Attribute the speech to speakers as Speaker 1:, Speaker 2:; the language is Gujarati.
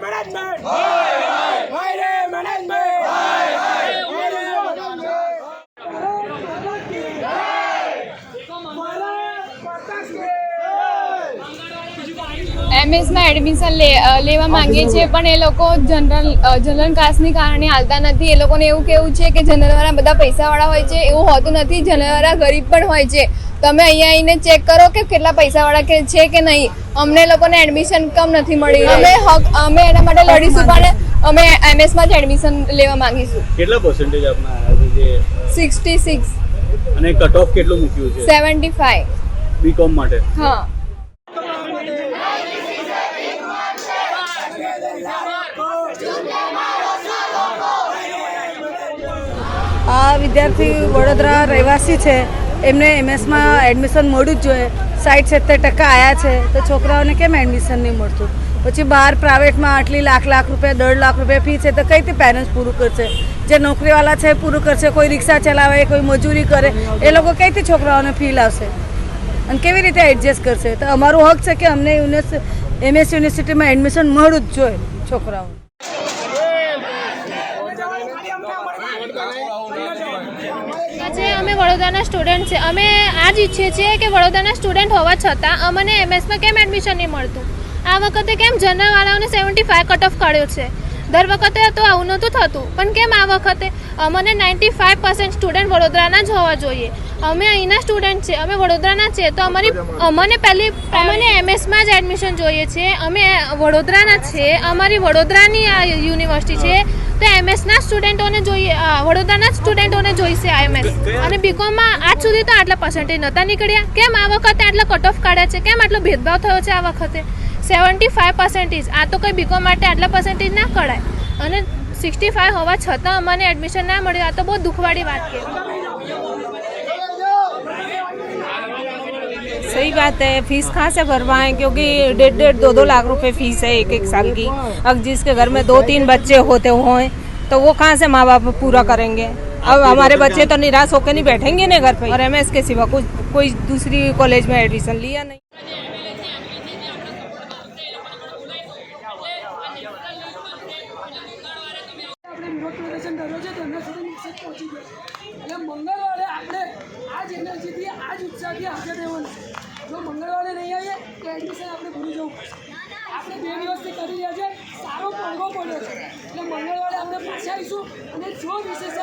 Speaker 1: management!
Speaker 2: એમએસમાં એડમિશન લે લેવા માંગીએ છીએ પણ એ લોકો જનરલ જનરલ કાસ્ટની કારણે હાલતા નથી. એ લોકોને એવું કેવું છે કે જનરલવાળા બધા પૈસાવાળા હોય છે એવું હોતું નથી. જનરલવાળા ગરીબ પણ હોય છે. તમે અહીંયા આવીને ચેક કરો કે કેટલા પૈસાવાળા કે છે કે નહીં. અમને લોકોને એડમિશન કમ નથી મળી અમે હક અમે એના માટે લડીશું પણ અમે એમએસમાં જ એડમિશન લેવા માંગીશું.
Speaker 3: કેટલા પર્સન્ટેજ આપના આવ્યા છે જે
Speaker 2: સિક્સટી સિક્સ
Speaker 3: અને કટ ઓફ કેટલું મૂક્યું છે?
Speaker 2: સેવન્ટી ફાઈવ
Speaker 3: બીકોમ માટે?
Speaker 2: હા.
Speaker 4: આ વિદ્યાર્થી વડોદરા રહેવાસી છે. એમને એમએસમાં એડમિશન મળવું જ જોઈએ. સાઠ સિત્તેર ટકા આવ્યા છે. તો છોકરાઓને કેમ એડમિશન નહીં મળતું? પછી બહાર પ્રાઇવેટમાં આટલી લાખ લાખ રૂપિયા, દોઢ લાખ રૂપિયા ફી છે તો કઈ રીતે પેરેન્ટ્સ પૂરું કરશે? જે નોકરીવાળા છે પૂરું કરશે. કોઈ રિક્ષા ચલાવે, કોઈ મજૂરી કરે. એ લોકો કઈ રીતે છોકરાઓને ફી લાવશે? અને કેવી રીતે એડજસ્ટ કરશે? તો અમારું હક છે કે અમને એમએસ યુનિવર્સિટીમાં એડમિશન મળવું જ જોઈએ છોકરાઓને.
Speaker 5: આજે અમે વડોદરાના સ્ટુડન્ટ છે. અમે આ જ ઈચ્છીએ છીએ કે વડોદરાના સ્ટુડન્ટ હોવા છતાં અમને એમએસમાં કેમ એડમિશન નહીં મળતું? આ વખતે કેમ જનરલવાળાઓને સેવન્ટી ફાઈવ કટ ઓફ કાઢ્યો છે? દર વખતે તો આવું નહોતું થતું. પણ કેમ આ વખતે? અમને નાઇન્ટી ફાઈવ પર્સન્ટ સ્ટુડન્ટ વડોદરાના જ હોવા જોઈએ. અમે અહીંના સ્ટુડન્ટ છે અમે વડોદરાના છે તો અમારી અમને પહેલી અમને એમએસમાં જ એડમિશન જોઈએ છે. અમે વડોદરાના છે અમારી વડોદરાની આ યુનિવર્સિટી છે. તો એમએસના સ્ટુડન્ટોને જોઈએ વડોદરાના જ સ્ટુડન્ટોને જોઈશે એમએસ અને બીકોમમાં આજ સુધી તો આટલા પર્સન્ટેજ નહોતા નીકળ્યા. કેમ આ વખતે આટલા કટ ઓફ કાઢ્યા છે? કેમ આટલો ભેદભાવ થયો છે આ વખતે? સેવન્ટી ફાઈવ પર્સન્ટેજ આ તો કંઈ બીકોમ માટે આટલા પર્સન્ટેજ ના કઢાય. અને સિક્સટી ફાઈવ હોવા છતાં અમને એડમિશન ના મળ્યું. આ તો બહુ દુઃખવાળી વાત કહેવાય.
Speaker 6: सही बात है फीस कहाँ से भरवाएं क्योंकि डेढ़ डेढ़ दो दो लाख रुपए फीस है एक एक साल की अब जिसके घर में दो तीन बच्चे होते हों तो वो कहाँ से माँ बाप पूरा करेंगे अब हमारे बच्चे तो निराश होकर नहीं बैठेंगे ना घर पे और एम के सिवा कुछ कोई दूसरी कॉलेज में एडमिशन लिया नहीं
Speaker 1: પ્રદર્શન કર્યો છે તેમના સુધી મેસેજ પહોંચી ગયો એટલે મંગળવારે આપણે આ જ એનર્જીથી આ જ ઉત્સાહથી હાજર રહેવાનું જો મંગળવારે નહીં આવીએ, તો એડમિશન આપણે ભૂલી જવું આપણે બે દિવસથી કરી રહ્યા છે, સારો પડઘો પડ્યો છે. એટલે મંગળવારે આપણે પાછા આવીશું અને જો વિશેષ